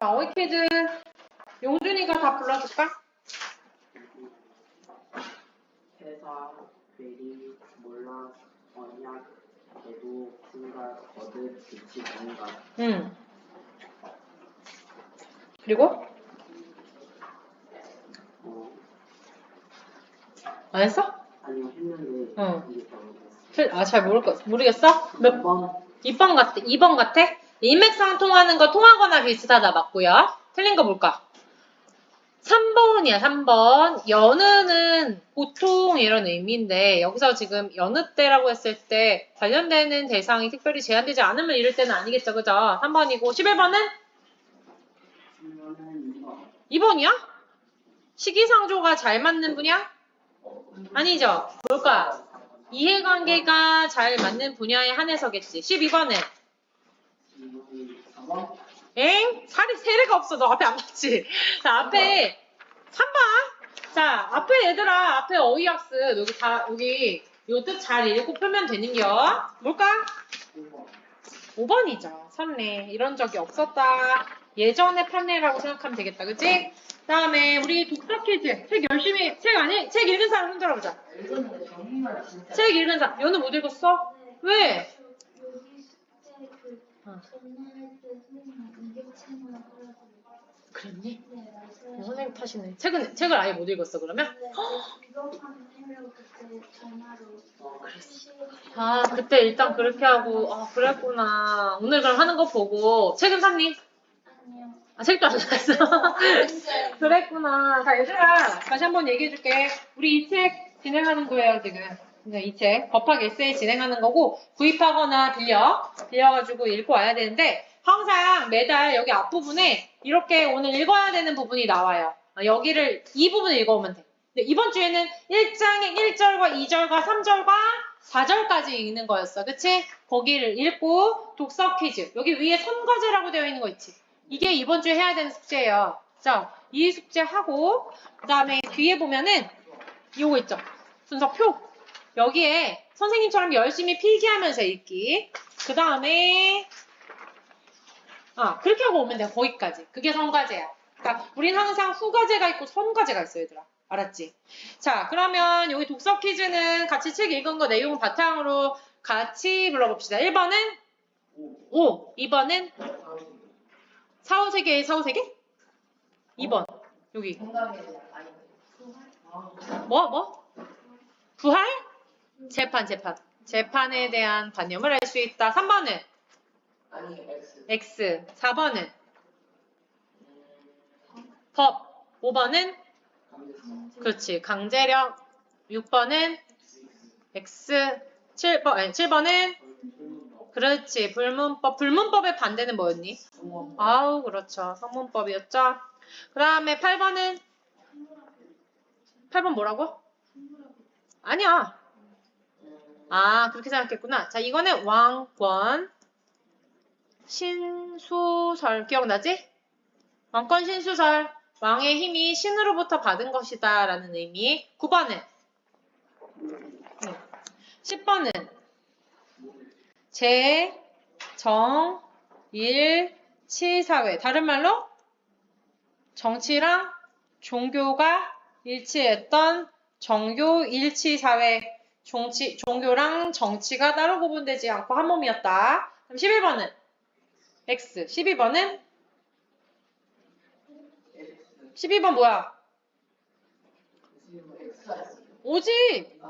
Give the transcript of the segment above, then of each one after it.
자, 어이 퀴즈. 용준이가 다 불러줄까? 회사, 괴리, 몰라, 언약, 대도, 순간, 거듭, 빛이 뭔가. 응. 그리고? 어, 안 했어? 아니요, 했는데. 응. 이게 잘못했어. 틀- 아, 잘 모를 거, 모르겠어? 몇, 번? 2번 같아. 2번 같아? 인맥상 통하는 거 통하거나 비슷하다 맞고요. 틀린 거 볼까? 3번이야, 3번. 연으는 보통 이런 의미인데, 여기서 지금 여느 때라고 했을 때 관련되는 대상이 특별히 제한되지 않으면 이럴 때는 아니겠죠, 그죠? 3번이고, 11번은? 그러면은 2번. 2번이야? 시기상조가 잘 맞는 분이야? 아니죠. 뭘까? 이해관계가 잘 맞는 분야에 한해서겠지. 12번은? 4번? 엥? 살이 세례가 없어. 너 앞에 안 봤지? 자, 앞에 3번. 자, 앞에 얘들아, 앞에 어휘학습. 여기 다, 여기 요 뜻 잘 읽고 풀면 되는겨. 뭘까? 5번. 5번이죠. 선례. 이런 적이 없었다. 예전의 판례라고 생각하면 되겠다. 그치? 다음에 우리 독서 퀴즈. 책 열심히, 책 아니, 책 읽은 사람 손 들어보자. 읽었는데 정말 진짜. 책 읽은 사람. 얘는 못 읽었어? 왜? 여기 숙제 그 어. 전화할 때 선생님 이격체만 하라고 그랬니? 네. 선생님 탓이네. 책은, 책을 아예 못 읽었어, 그러면? 네, 그때 전화로 어, 시 아, 그때 일단 그렇게 하고, 아, 그랬구나. 오늘 그럼 하는 거 보고, 책은 샀니? 아니요. 아, 책도 안 샀어. 그랬구나. 자, 얘들아, 다시 한번 얘기해줄게. 우리 이 책 진행하는 거예요, 지금. 이 책, 법학 에세이 진행하는 거고, 구입하거나 빌려, 빌려가지고 읽고 와야 되는데, 항상 매달 여기 앞부분에 이렇게 오늘 읽어야 되는 부분이 나와요. 아, 여기를, 이 부분을 읽어오면 돼. 근데 이번 주에는 1장의 1절과 2절과 3절과 4절까지 읽는 거였어. 그치? 거기를 읽고, 독서 퀴즈. 여기 위에 선과제라고 되어 있는 거 있지? 이게 이번 주에 해야 되는 숙제예요. 자, 이 숙제 하고, 그 다음에 뒤에 보면은, 요거 있죠? 순서표. 여기에 선생님처럼 열심히 필기하면서 읽기. 그 다음에, 아, 그렇게 하고 오면 돼. 거기까지. 그게 선과제야. 그러니까, 우린 항상 후과제가 있고 선과제가 있어, 얘들아. 알았지? 자, 그러면 여기 독서 퀴즈는 같이 책 읽은 거 내용 바탕으로 같이 불러봅시다. 1번은 5, 2번은 4, 5, 3개의 4, 5, 3개? 2번. 여기. 뭐, 뭐? 부활? 재판, 재판. 재판에 대한 관념을 알 수 있다. 3번은 아니, X. X. 4번은 음, 법. 5번은 강제성. 그렇지. 강제력. 6번은 X. 7번, 아니, 7번은 그렇지. 불문법. 불문법의 반대는 뭐였니? 아우, 그렇죠. 성문법이었죠. 그 다음에 8번은 8번 뭐라고? 아니야. 아, 그렇게 생각했구나. 자, 이거는 왕권 신수설 기억나지? 왕권 신수설 왕의 힘이 신으로부터 받은 것이다 라는 의미. 9번은. 10번은. 제, 정, 일, 치, 사회 다른 말로? 정치랑 종교가 일치했던 정교 일치 사회 종치, 종교랑 정치가 따로 구분되지 않고 한 몸이었다. 그럼 11번은 X. 12번은 12번 뭐야? 오직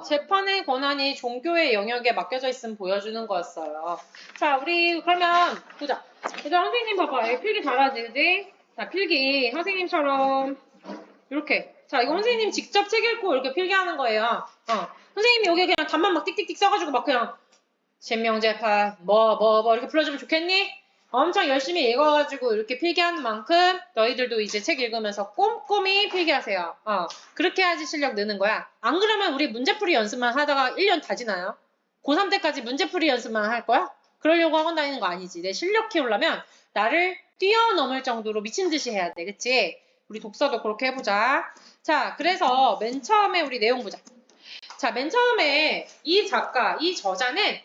재판의 권한이 종교의 영역에 맡겨져 있으면 보여주는 거였어요. 자, 우리 그러면 보자. 얘들아, 선생님 봐봐. 얘 필기 잘하지, 그지? 자, 필기 선생님처럼 이렇게. 자, 이거 선생님 직접 책 읽고 이렇게 필기하는 거예요. 어. 선생님이 여기 그냥 답만 막 띡띡띡 써가지고 막 그냥 신명재판 뭐 뭐 뭐 이렇게 불러주면 좋겠니? 엄청 열심히 읽어가지고 이렇게 필기하는 만큼 너희들도 이제 책 읽으면서 꼼꼼히 필기하세요. 어, 그렇게 해야지 실력 느는 거야. 안 그러면 우리 문제풀이 연습만 하다가 1년 다 지나요. 고3 때까지 문제풀이 연습만 할 거야? 그러려고 학원 다니는 거 아니지. 내 실력 키우려면 나를 뛰어넘을 정도로 미친 듯이 해야 돼. 그치? 우리 독서도 그렇게 해보자. 자, 그래서 맨 처음에 우리 내용 보자. 자, 맨 처음에 이 작가, 이 저자는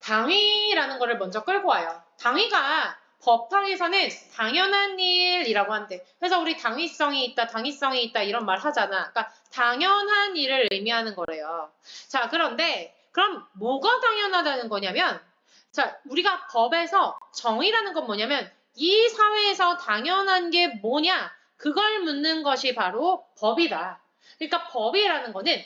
당위라는 거를 먼저 끌고 와요. 당위가 법학에서는 당연한 일이라고 한대. 그래서 우리 당위성이 있다, 당위성이 있다 이런 말 하잖아. 그러니까 당연한 일을 의미하는 거래요. 자, 그런데 그럼 뭐가 당연하다는 거냐면 자, 우리가 법에서 정의라는 건 뭐냐면 이 사회에서 당연한 게 뭐냐? 그걸 묻는 것이 바로 법이다. 그러니까 법이라는 거는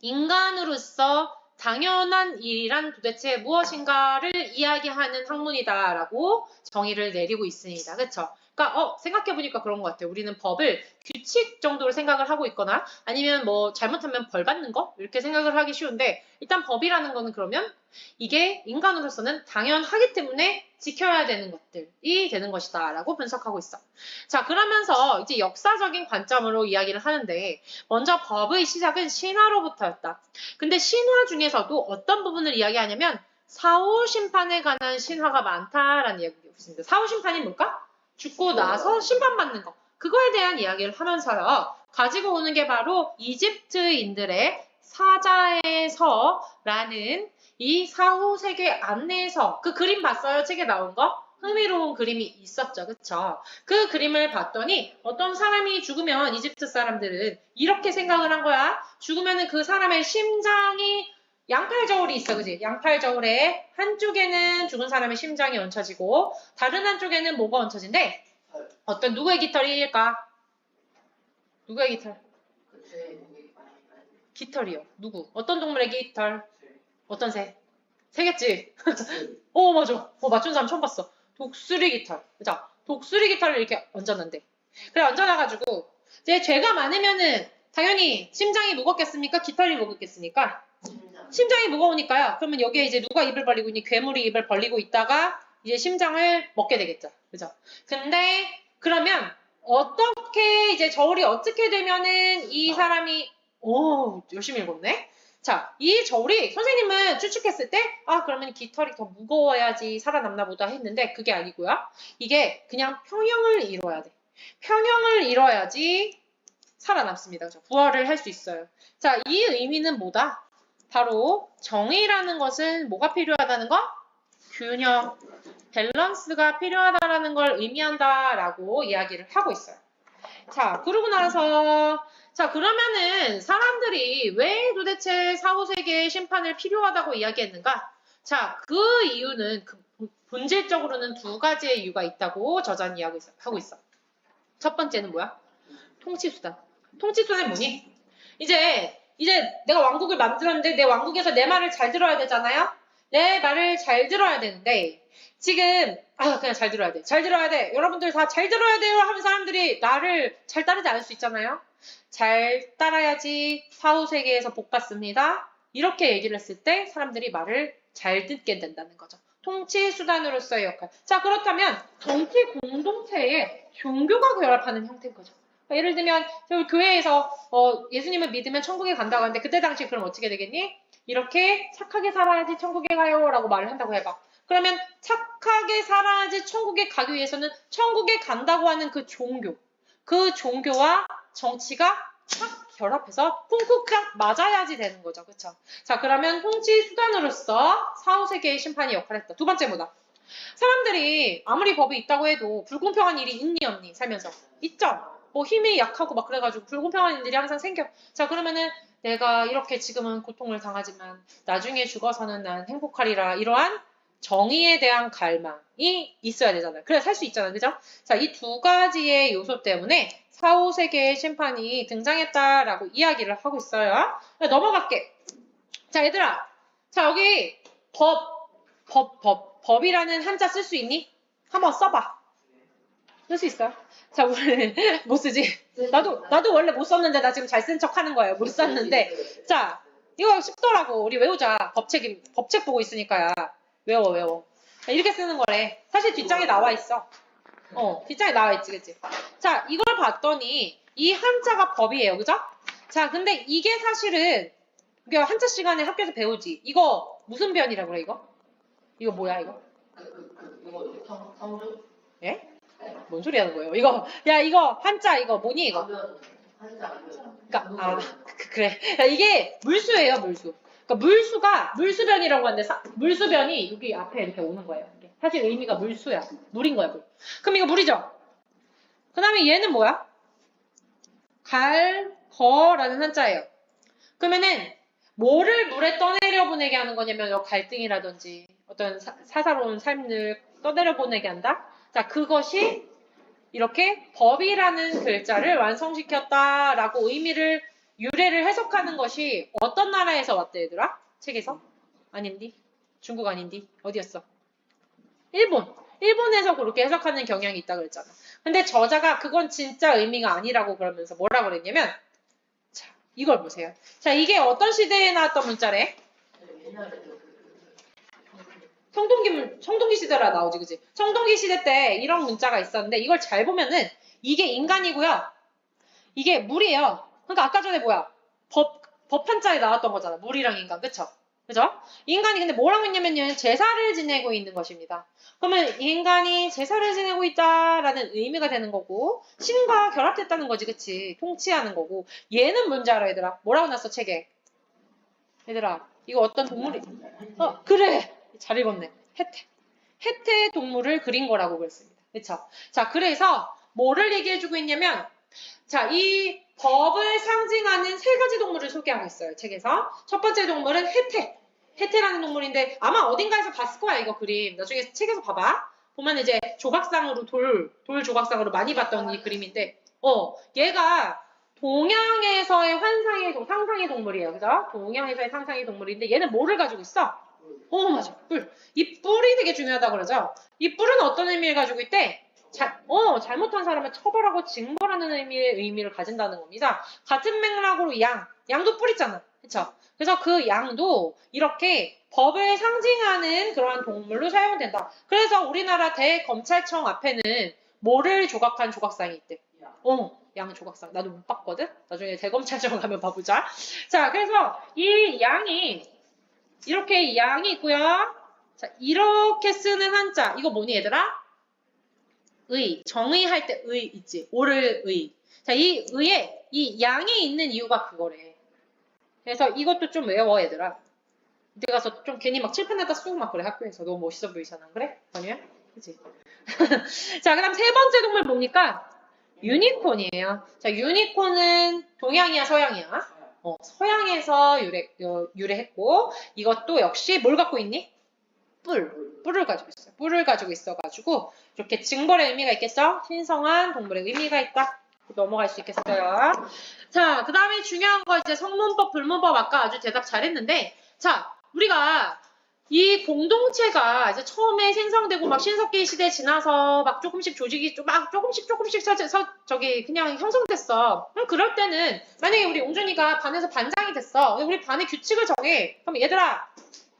인간으로서 당연한 일이란 도대체 무엇인가를 이야기하는 학문이다라고 정의를 내리고 있습니다. 그렇죠? 그러니까 어 생각해 보니까 그런 것 같아요. 우리는 법을 규칙 정도로 생각을 하고 있거나 아니면 뭐 잘못하면 벌 받는 거 이렇게 생각을 하기 쉬운데 일단 법이라는 거는 그러면 이게 인간으로서는 당연하기 때문에 지켜야 되는 것들이 되는 것이다 라고 분석하고 있어. 자 그러면서 이제 역사적인 관점으로 이야기를 하는데 먼저 법의 시작은 신화로부터였다. 근데 신화 중에서도 어떤 부분을 이야기하냐면 사후 심판에 관한 신화가 많다라는 이야기가 있습니다. 사후 심판이 뭘까? 죽고 나서 심판받는 거. 그거에 대한 이야기를 하면서요. 가지고 오는 게 바로 이집트인들의 사자의 서라는 이 사후 세계 안내서 그 그림 봤어요? 책에 나온 거? 흥미로운 그림이 있었죠. 그쵸? 그 그림을 봤더니 어떤 사람이 죽으면 이집트 사람들은 이렇게 생각을 한 거야. 죽으면은 그 사람의 심장이 양팔 저울이 있어, 그지? 양팔 저울에 한쪽에는 죽은 사람의 심장이 얹혀지고 다른 한쪽에는 뭐가 얹혀진대? 어떤 누구의 깃털일까? 누구의 깃털? 깃털이요. 누구? 어떤 동물의 깃털? 어떤 새? 새겠지? 그 오 맞아. 어 맞춘 사람 처음 봤어. 독수리 깃털. 그죠? 독수리 깃털을 이렇게 얹어놨는데. 그래 얹어놔가지고 이제 죄가 많으면은 당연히 심장이 무겁겠습니까? 깃털이 무겁겠습니까? 심장 심장이 무거우니까요. 그러면 여기에 이제 누가 입을 벌리고 있니? 괴물이 입을 벌리고 있다가 이제 심장을 먹게 되겠죠. 그죠? 근데 그러면 어떻게 이제 저울이 어떻게 되면은 이 사람이 오 열심히 읽었네. 자, 이 저울이 선생님은 추측했을 때 아 그러면 깃털이 더 무거워야지 살아남나 보다 했는데 그게 아니고요. 이게 그냥 평형을 이뤄야 돼. 평형을 이뤄야지 살아남습니다. 그죠? 부활을 할 수 있어요. 자, 이 의미는 뭐다? 바로 정의라는 것은 뭐가 필요하다는 거? 균형, 밸런스가 필요하다라는 걸 의미한다라고 이야기를 하고 있어요. 자, 그러고 나서 자, 그러면은 사람들이 왜 도대체 사후세계의 심판을 필요하다고 이야기했는가? 자, 그 이유는 그 본- 본질적으로는 두 가지의 이유가 있다고 저자는 이야기하고 있어. 첫 번째는 뭐야? 통치수단. 통치수단이 뭐니? 이제 이제 내가 왕국을 만들었는데 내 왕국에서 내 말을 잘 들어야 되잖아요. 내 말을 잘 들어야 되는데 지금 아 그냥 잘 들어야 돼. 잘 들어야 돼. 여러분들 다 잘 들어야 돼요 하면 사람들이 나를 잘 따르지 않을 수 있잖아요. 잘 따라야지 사후 세계에서 복 받습니다. 이렇게 얘기를 했을 때 사람들이 말을 잘 듣게 된다는 거죠. 통치 수단으로서의 역할. 자 그렇다면 정치 공동체에 종교가 결합하는 형태인 거죠. 그러니까 예를 들면 저 교회에서 어, 예수님을 믿으면 천국에 간다고 하는데 그때 당시 그럼 어떻게 되겠니? 이렇게 착하게 살아야지 천국에 가요라고 말을 한다고 해봐. 그러면 착하게 살아야지 천국에 가기 위해서는 천국에 간다고 하는 그 종교, 그 종교와 정치가 딱 결합해서 쿵쿵 딱 맞아야지 되는 거죠. 그쵸? 자, 그러면 통치 수단으로서 사후세계의 심판이 역할을 했다. 두 번째 뭐다? 사람들이 아무리 법이 있다고 해도 불공평한 일이 있니 없니? 살면서. 있죠? 뭐 힘이 약하고 막 그래가지고 불공평한 일들이 항상 생겨. 자, 그러면은 내가 이렇게 지금은 고통을 당하지만 나중에 죽어서는 난 행복하리라. 이러한 정의에 대한 갈망이 있어야 되잖아요. 그래 살 수 있잖아요. 그죠? 자, 이 두 가지의 요소 때문에 사후세계의 심판이 등장했다라고 이야기를 하고 있어요. 자, 넘어갈게. 자, 얘들아. 자, 여기 법, 법, 법, 법이라는 한자 쓸 수 있니? 한번 써봐. 쓸 수 있어요? 자, 우리 못 쓰지? 나도, 나도 원래 못 썼는데 나 지금 잘 쓴 척 하는 거예요. 못 썼는데. 자, 이거 쉽더라고. 우리 외우자. 법책이, 법책 보고 있으니까야. 외워, 외워. 자, 이렇게 쓰는 거래. 사실 뒷장에 나와 있어. 어, 뒷장에 나와 있지, 그치? 자, 이걸 봤더니 이 한자가 법이에요. 그죠? 자, 근데 이게 사실은 이게 한자 시간에 학교에서 배우지. 이거 무슨 변이라고 그래, 이거? 이거 뭐야, 이거? 그, 그, 성조? 예? 뭔 소리 하는 거예요? 이거, 야, 이거 한자, 이거 뭐니, 이거? 그러니까 아 그- 그래 야, 이게 물수예요 물수 그러니까 물수가 물수변이라고 하는데 사- 물수변이 여기 앞에 이렇게 오는 거예요 이게 사실 의미가 물수야. 물인 거야, 물. 그럼 이거 물이죠? 그 다음에 얘는 뭐야? 갈, 거라는 한자예요. 그러면은 뭐를 물에 떠내려 보내게 하는 거냐면 요 갈등이라든지 어떤 사, 사사로운 삶을 떠내려 보내게 한다. 자, 그것이 이렇게 법이라는 글자를 완성시켰다라고 의미를 유래를 해석하는 것이 어떤 나라에서 왔대 얘들아? 책에서? 아닌디? 중국 아닌디? 어디였어? 일본. 일본에서 그렇게 해석하는 경향이 있다 그랬잖아. 근데 저자가 그건 진짜 의미가 아니라고 그러면서 뭐라 그랬냐면 자, 이걸 보세요. 자, 이게 어떤 시대에 나왔던 문자래? 청동기, 문- 청동기 시대라 나오지, 그지? 청동기 시대 때 이런 문자가 있었는데 이걸 잘 보면은 이게 인간이고요. 이게 물이에요. 그러니까 아까 전에 뭐야? 법, 법 한자에 나왔던 거잖아. 물이랑 인간, 그쵸? 그죠? 인간이 근데 뭐라고 했냐면요. 제사를 지내고 있는 것입니다. 그러면 이 인간이 제사를 지내고 있다라는 의미가 되는 거고 신과 결합됐다는 거지, 그치? 통치하는 거고 얘는 뭔지 알아, 얘들아? 뭐라고 났어, 책에? 얘들아, 이거 어떤 동물이? 어, 그래! 잘 읽었네. 해태. 해태 동물을 그린 거라고 그랬습니다. 그쵸? 자, 그래서 뭐를 얘기해 주고 있냐면, 자, 이 법을 상징하는 세 가지 동물을 소개하고 있어요. 책에서. 첫 번째 동물은 해태. 해태라는 동물인데, 아마 어딘가에서 봤을 거야, 이거 그림. 나중에 책에서 봐봐. 보면 이제 조각상으로 돌, 돌 조각상으로 많이 봤던 이 그림인데, 어, 얘가 동양에서의 환상의, 동- 상상의 동물이에요. 그죠? 동양에서의 상상의 동물인데, 얘는 뭐를 가지고 있어? 어, 맞아. 뿔. 이 뿔이 되게 중요하다고 그러죠? 이 뿔은 어떤 의미를 가지고 있대? 자, 어, 잘못한 사람을 처벌하고 징벌하는 의미의 의미를 가진다는 겁니다. 같은 맥락으로 양, 양도 뿔 있잖아. 그쵸? 그래서 그 양도 이렇게 법을 상징하는 그러한 동물로 사용된다. 그래서 우리나라 대검찰청 앞에는 뭐를 조각한 조각상이 있대? 어, 양 조각상. 나도 못 봤거든? 나중에 대검찰청 가면 봐보자. 자, 그래서 이 양이 이렇게 양이 있고요. 자, 이렇게 쓰는 한자. 이거 뭐니 얘들아? 의. 정의 할 때 의 있지. 옳을 의. 자, 이 의에 이 양이 있는 이유가 그거래. 그래서 이것도 좀 외워 얘들아. 이때 가서 좀 괜히 막 칠판에다 쓰고 막 그래 학교에서 너무 멋있어 보이잖아. 그래? 아니야? 그치? 자, 그다음 세 번째 동물 뭡니까? 유니콘이에요. 자, 유니콘은 동양이야, 서양이야? 어, 서양에서 유래, 어, 유래했고, 이것도 역시 뭘 갖고 있니? 뿔. 뿔을 가지고 있어요. 뿔을 가지고 있어가지고, 이렇게 징벌의 의미가 있겠죠? 신성한 동물의 의미가 있다. 넘어갈 수 있겠어요. 자, 그 다음에 중요한 거 이제 성문법, 불문법 아까 아주 대답 잘했는데, 자, 우리가 이 공동체가 이제 처음에 생성되고 막 신석기 시대 지나서 막 조금씩 조직이 좀막 조금씩 조금씩 서, 서, 저기 그냥 형성됐어. 그럼 그럴 때는 만약에 우리 옹준이가 반에서 반장이 됐어. 우리 반의 규칙을 정해. 그럼 얘들아,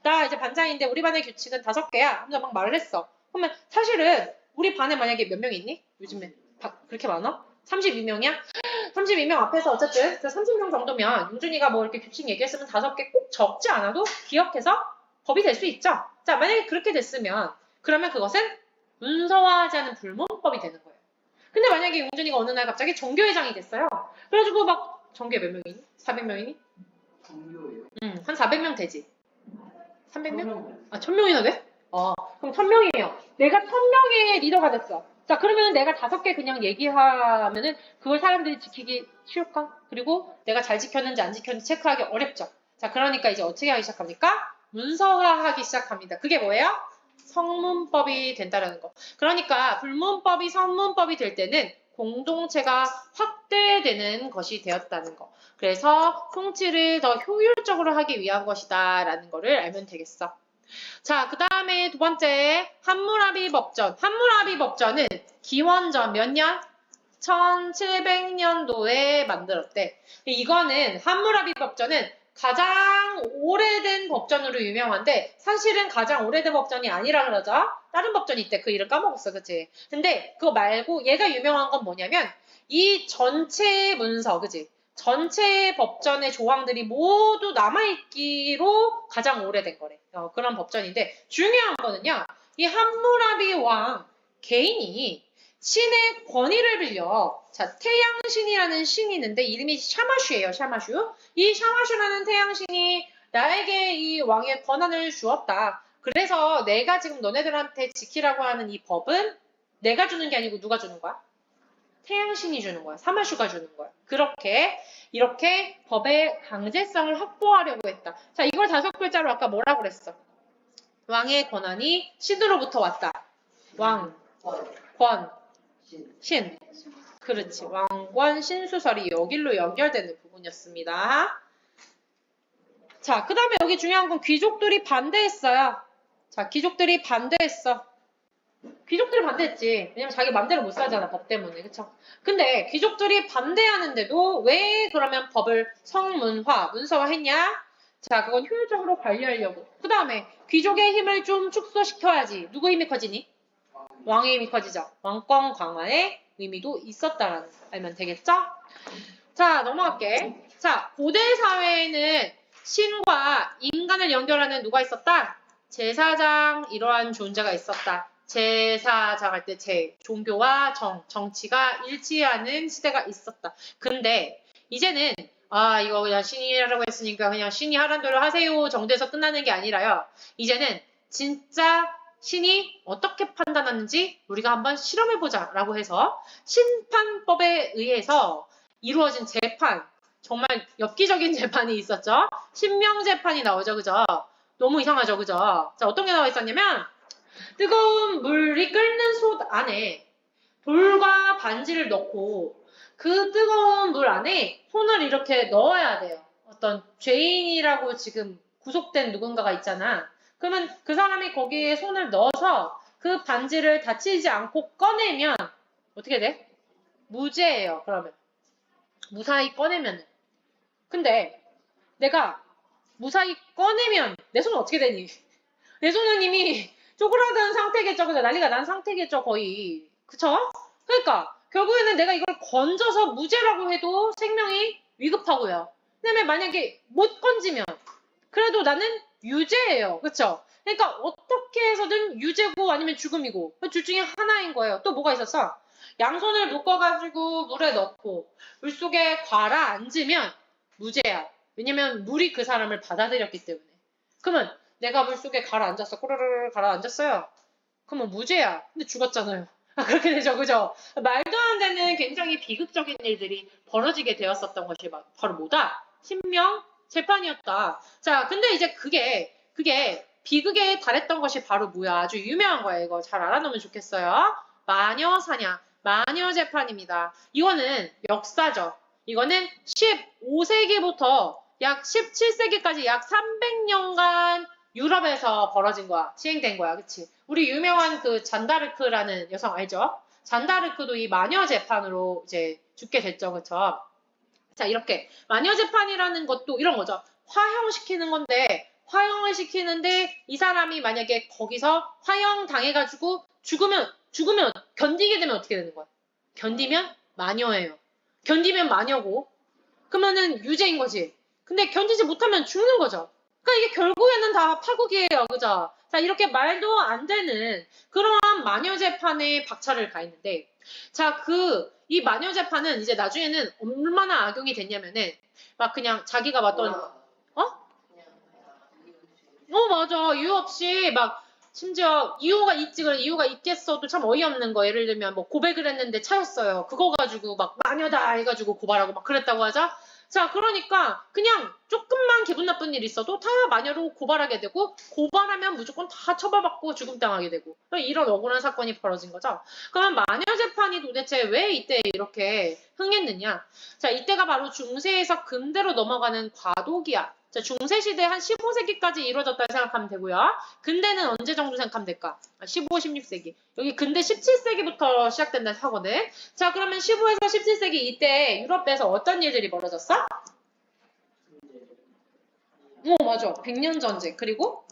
나 이제 반장인데 우리 반의 규칙은 다섯 개야. 하면서 막 말을 했어. 그러면 사실은 우리 반에 만약에 몇명 있니? 요즘에 다 그렇게 많아? 32명이야? 32명 앞에서 어쨌든 그 30명 정도면 용준이가 뭐 이렇게 규칙 얘기했으면 다섯 개 꼭 적지 않아도 기억해서 법이 될 수 있죠. 자, 만약에 그렇게 됐으면 그러면 그것은 문서화하지 않은 불문법이 되는 거예요. 근데 만약에 용준이가 어느 날 갑자기 정교회장이 됐어요. 그래가지고 막 정교회 몇 명이니? 400명이니? 종교예요. 응, 한 400명 되지. 300명? 아, 1000명이나 돼? 어, 그럼 1000명이에요. 내가 1000명의 리더가 됐어. 자, 그러면 내가 다섯 개 그냥 얘기하면은 그걸 사람들이 지키기 쉬울까? 그리고 내가 잘 지켰는지 안 지켰는지 체크하기 어렵죠. 자, 그러니까 이제 어떻게 하기 시작합니까? 문서화하기 시작합니다. 그게 뭐예요? 성문법이 된다라는 거. 그러니까 불문법이 성문법이 될 때는 공동체가 확대되는 것이 되었다는 거. 그래서 통치를 더 효율적으로 하기 위한 것이다 라는 거를 알면 되겠어. 자, 그 다음에 두 번째 한무라비 법전. 한무라비 법전은 기원전 몇 년? 1700년도에 만들었대. 이거는 한무라비 법전은 가장 오래된 법전으로 유명한데 사실은 가장 오래된 법전이 아니라 그러죠. 다른 법전이 있대. 그 이름 까먹었어. 그치? 근데 그거 말고 얘가 유명한 건 뭐냐면 이 전체 문서, 그지? 전체 법전의 조항들이 모두 남아있기로 가장 오래된 거래. 어, 그런 법전인데 중요한 거는요. 이 함무라비 왕 개인이 신의 권위를 빌려 자 태양신이라는 신이 있는데 이름이 샤마슈예요. 샤마슈. 이 샤마슈라는 태양신이 나에게 이 왕의 권한을 주었다. 그래서 내가 지금 너네들한테 지키라고 하는 이 법은 내가 주는 게 아니고 누가 주는 거야? 태양신이 주는 거야. 사마슈가 주는 거야. 그렇게 이렇게 법의 강제성을 확보하려고 했다. 자, 이걸 다섯 글자로 아까 뭐라고 그랬어? 왕의 권한이 신으로부터 왔다. 왕, 권, 권, 신, 신. 그렇지. 왕권 신수설이 여길로 연결되는 부분이었습니다. 자, 그 다음에 여기 중요한 건 귀족들이 반대했어요. 자, 귀족들이 반대했어. 귀족들이 반대했지. 왜냐면 자기 맘대로 못 살잖아, 법 때문에. 그쵸? 근데 귀족들이 반대하는데도 왜 그러면 법을 성문화, 문서화 했냐? 자, 그건 효율적으로 관리하려고. 그 다음에 귀족의 힘을 좀 축소시켜야지. 누구 힘이 커지니? 왕의 힘이 커지죠. 왕권 강화의 의미도 있었다라는 거 알면 되겠죠? 자, 넘어갈게. 자, 고대 사회에는 신과 인간을 연결하는 누가 있었다? 제사장 이러한 존재가 있었다. 제사장 할 때 제, 종교와 정, 정치가 일치하는 시대가 있었다. 근데 이제는 아 이거 그냥 신이 하라고 했으니까 그냥 신이 하란 대로 하세요 정도에서 끝나는 게 아니라요. 이제는 진짜 신이 어떻게 판단하는지 우리가 한번 실험해보자 라고 해서 심판법에 의해서 이루어진 재판 정말 엽기적인 재판이 있었죠. 신명재판이 나오죠. 그죠? 너무 이상하죠. 그죠? 자 어떤 게 나와 있었냐면 뜨거운 물이 끓는 솥 안에 돌과 반지를 넣고 그 뜨거운 물 안에 손을 이렇게 넣어야 돼요. 어떤 죄인이라고 지금 구속된 누군가가 있잖아. 그러면 그 사람이 거기에 손을 넣어서 그 반지를 다치지 않고 꺼내면 어떻게 돼? 무죄예요. 그러면 무사히 꺼내면. 근데 내가 무사히 꺼내면 내 손은 어떻게 되니? 내 손은 이미 쪼그라든 상태겠죠. 그죠? 난리가 난 상태겠죠. 거의. 그쵸? 그러니까 결국에는 내가 이걸 건져서 무죄라고 해도 생명이 위급하고요. 그다음에 만약에 못 건지면 그래도 나는 유죄예요. 그쵸? 그러니까 어떻게 해서든 유죄고 아니면 죽음이고 그둘 중에 하나인 거예요. 또 뭐가 있었어? 양손을 묶어가지고 물에 넣고 물 속에 가라앉으면 무죄야. 왜냐면 물이 그 사람을 받아들였기 때문에. 그러면 내가 물 속에 가라앉았어. 꼬르르르 가라앉았어요. 그러면 무죄야. 근데 죽었잖아요. 아, 그렇게 되죠. 그죠? 말도 안 되는 굉장히 비극적인 일들이 벌어지게 되었었던 것이 바- 바로 뭐다? 신명 재판이었다. 자, 근데 이제 그게, 그게 비극에 달했던 것이 바로 뭐야? 아주 유명한 거야. 이거 잘 알아놓으면 좋겠어요. 마녀 사냥, 마녀 재판입니다. 이거는 역사죠. 이거는 15세기부터 약 17세기까지 약 300년간 유럽에서 벌어진 거야. 시행된 거야. 그치? 우리 유명한 그 잔다르크라는 여성 알죠? 잔다르크도 이 마녀 재판으로 이제 죽게 됐죠. 그쵸? 자, 이렇게 마녀 재판이라는 것도 이런 거죠. 화형시키는 건데 화형을 시키는데 이 사람이 만약에 거기서 화형 당해가지고 죽으면 죽으면 견디게 되면 어떻게 되는 거야? 견디면 마녀예요. 견디면 마녀고 그러면은 유죄인 거지. 근데 견디지 못하면 죽는 거죠. 그러니까 이게 결국에는 다 파국이에요. 그죠? 자, 이렇게 말도 안 되는 그러한 마녀 재판에 박차를 가했는데 자, 그 이 마녀 재판은 이제 나중에는 얼마나 악용이 됐냐면은 막 그냥 자기가 봤던 어? 어, 맞아. 이유 없이 막 심지어 이유가 있지 그래 이유가 있겠어도 참 어이없는 거 예를 들면 뭐 고백을 했는데 차였어요 그거 가지고 막 마녀다 해가지고 고발하고 막 그랬다고 하자 자 그러니까 그냥 조금만 기분 나쁜 일 있어도 다 마녀로 고발하게 되고 고발하면 무조건 다 처벌받고 죽음당하게 되고 이런 억울한 사건이 벌어진 거죠. 그러면 마녀 재판이 도대체 왜 이때 이렇게 흥했느냐? 자 이때가 바로 중세에서 근대로 넘어가는 과도기야 자, 중세시대 한 15세기까지 이루어졌다고 생각하면 되고요. 근대는 언제 정도 생각하면 될까? 아, 15, 16세기. 여기 근대 17세기부터 시작된다는 사거든. 자, 그러면 15에서 17세기 이때 유럽에서 어떤 일들이 벌어졌어? 어, 맞아. 백년 전쟁. 그리고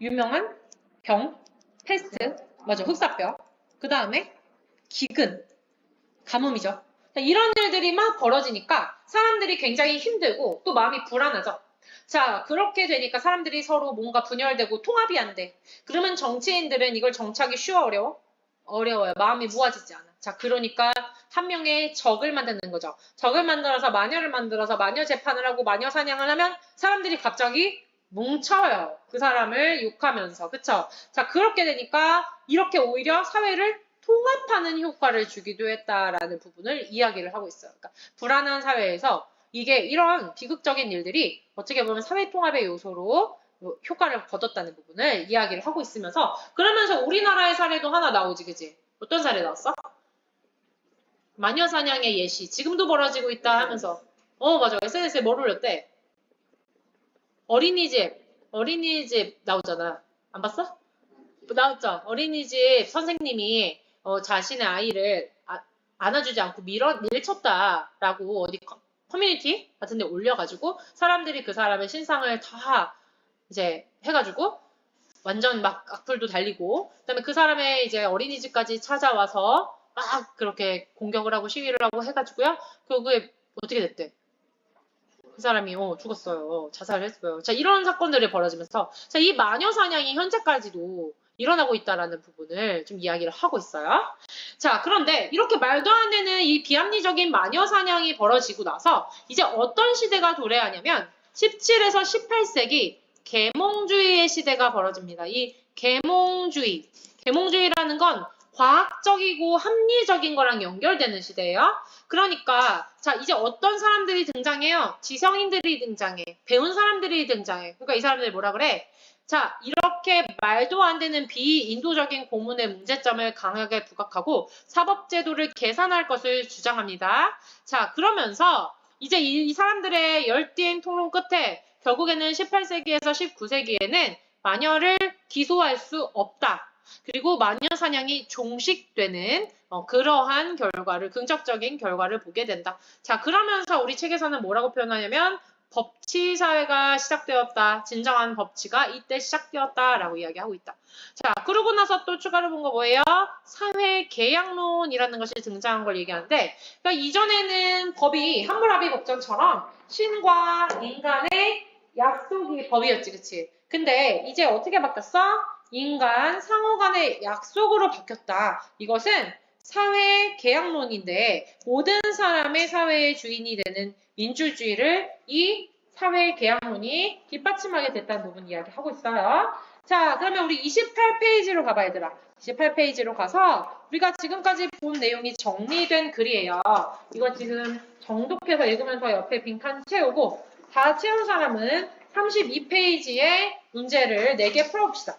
유명한 병, 패스트. 맞아. 흑사병. 그 다음에 기근. 가뭄이죠. 자, 이런 일들이 막 벌어지니까 사람들이 굉장히 힘들고 또 마음이 불안하죠. 자, 그렇게 되니까 사람들이 서로 뭔가 분열되고 통합이 안 돼. 그러면 정치인들은 이걸 정착이 쉬워 어려워? 어려워요. 마음이 모아지지 않아. 자, 그러니까 한 명의 적을 만드는 거죠. 적을 만들어서 마녀를 만들어서 마녀 재판을 하고 마녀 사냥을 하면 사람들이 갑자기 뭉쳐요. 그 사람을 욕하면서. 그쵸? 자, 그렇게 되니까 이렇게 오히려 사회를 통합하는 효과를 주기도 했다라는 부분을 이야기를 하고 있어요. 그러니까 불안한 사회에서 이게 이런 비극적인 일들이 어떻게 보면 사회 통합의 요소로 뭐 효과를 거뒀다는 부분을 이야기를 하고 있으면서 그러면서 우리나라의 사례도 하나 나오지, 그지? 어떤 사례 나왔어? 마녀 사냥의 예시 지금도 벌어지고 있다 하면서 어 맞아 SNS에 뭘 올렸대? 어린이집 어린이집 나오잖아 안 봤어? 나왔죠 어린이집 선생님이 어, 자신의 아이를 아- 안아주지 않고 밀어, 밀쳤다라고 어디 커- 커뮤니티 같은 데 올려가지고 사람들이 그 사람의 신상을 다 이제 해가지고 완전 막 악플도 달리고 그다음에 그 사람의 이제 어린이집까지 찾아와서 막 그렇게 공격을 하고 시위를 하고 해가지고요 결국에 어떻게 됐대? 그 사람이 어, 죽었어요. 자살을 했어요. 자, 이런 사건들이 벌어지면서 자, 이 마녀 사냥이 현재까지도 일어나고 있다라는 부분을 좀 이야기를 하고 있어요. 자, 그런데 이렇게 말도 안 되는 이 비합리적인 마녀 사냥이 벌어지고 나서 이제 어떤 시대가 도래하냐면 17에서 18세기 계몽주의의 시대가 벌어집니다. 이 계몽주의, 계몽주의라는 건 과학적이고 합리적인 거랑 연결되는 시대예요. 그러니까 자 이제 어떤 사람들이 등장해요? 지성인들이 등장해. 배운 사람들이 등장해. 그러니까 이 사람들이 뭐라 그래? 자 이렇게 말도 안 되는 비인도적인 고문의 문제점을 강하게 부각하고 사법제도를 개선할 것을 주장합니다. 자 그러면서 이제 이, 이 사람들의 열띤 토론 끝에 결국에는 18세기에서 19세기에는 마녀를 기소할 수 없다. 그리고 마녀 사냥이 종식되는 어, 그러한 결과를 긍정적인 결과를 보게 된다. 자 그러면서 우리 책에서는 뭐라고 표현하냐면 법치 사회가 시작되었다. 진정한 법치가 이때 시작되었다라고 이야기하고 있다. 자 그러고 나서 또 추가로 본 거 뭐예요? 사회 계약론이라는 것이 등장한 걸 얘기하는데 그러니까 이전에는 법이 함무라비 법전처럼 신과 인간의 약속이 법이었지, 그치? 근데 이제 어떻게 바뀌었어? 인간 상호 간의 약속으로 바뀌었다. 이것은 사회 계약론인데 모든 사람의 사회의 주인이 되는 민주주의를 이 사회 계약론이 뒷받침하게 됐다는 부분 이야기하고 있어요. 자, 그러면 우리 28페이지로 가봐 얘들아. 28페이지로 가서 우리가 지금까지 본 내용이 정리된 글이에요. 이거 지금 정독해서 읽으면서 옆에 빈칸 채우고 다 채운 사람은 32페이지의 문제를 4개 풀어봅시다.